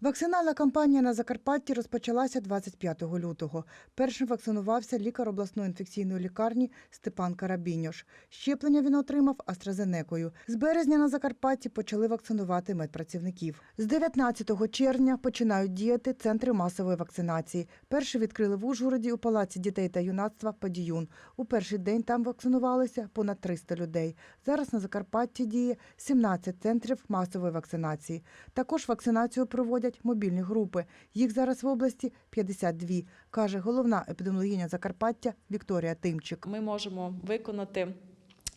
Вакцинальна кампанія на Закарпатті розпочалася 25 лютого. Першим вакцинувався лікар обласної інфекційної лікарні Степан Карабіньош. Щеплення він отримав AstraZeneca. З березня на Закарпатті почали вакцинувати медпрацівників. З 19 червня починають діяти центри масової вакцинації. Перший відкрили в Ужгороді у Палаці дітей та юнацтва «Падіюн». У перший день там вакцинувалися понад 300 людей. Зараз на Закарпатті діє 17 центрів масової вакцинації. Також вакцинацію проводять мобільні групи. Їх зараз в області 52, каже головна епідеміологиня Закарпаття Вікторія Тимчик. Ми можемо виконати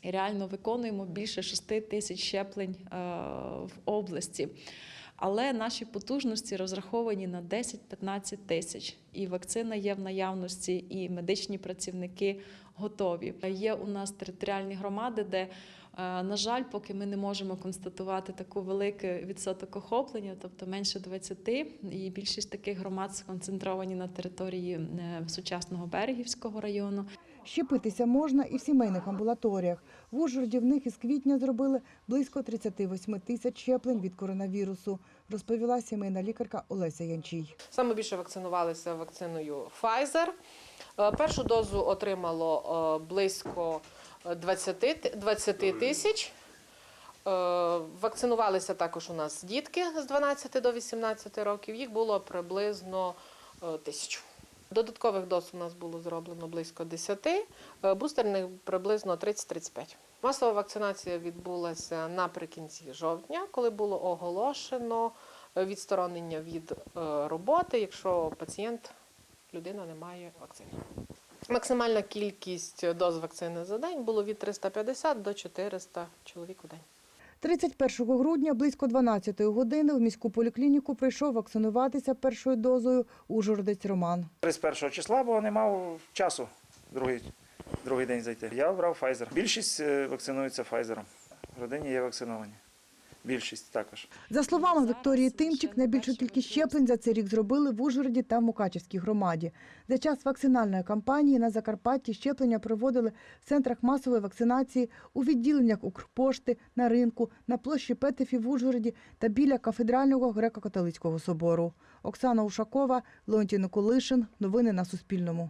і реально виконуємо більше 6 тисяч щеплень е, в області. Але наші потужності розраховані на 10-15 тисяч. І вакцина є в наявності, і медичні працівники готові. Є у нас територіальні громади, де, е, на жаль, поки ми не можемо констатувати таку великий відсоток охоплення, тобто менше 20, і більшість таких громад сконцентровані на території е, сучасного Берегівського району. Щепитися можна і в сімейних амбулаторіях. В Ужгороді в них із квітня зробили близько 38 тисяч щеплень від коронавірусу, розповіла сімейна лікарка Олеся Янчій. Саме більше вакцинувалися вакциною Pfizer. Е, Першу дозу отримало е, близько 20 20 тисяч. Е, Вакцинувалися також у нас дітки з 12 до 18 років. Їх було приблизно тисячу. Додаткових доз у нас було зроблено близько 10, е, бустерних приблизно 30-35. Масова вакцинація відбулася наприкінці жовтня, коли було оголошено е, відсторонення від е, роботи, якщо пацієнт, людина не має вакцини. Максимальна кількість доз вакцини за день було від 350 до 400 чоловік у день. 31 грудня близько 12 години в міську поліклініку прийшов вакцинуватися першою дозою ужгородець Роман. 31 числа, бо не мав часу другий, другий день зайти. Я обрав Pfizer. Більшість вакцинуються вакцинується Pfizer. В родині є вакциновані. Більшість також. За словами Вікторії Тимчик, найбільшу кількість щеплень за цей рік зробили в Ужгороді та Мукачівській громаді. За час вакцинальної кампанії на Закарпатті щеплення проводили в центрах масової вакцинації, у відділеннях Укрпошти, на ринку, на площі Петефі в Ужгороді та біля кафедрального греко-католицького собору. Оксана Ушакова, Леонтій Николишин. Новини на Суспільному.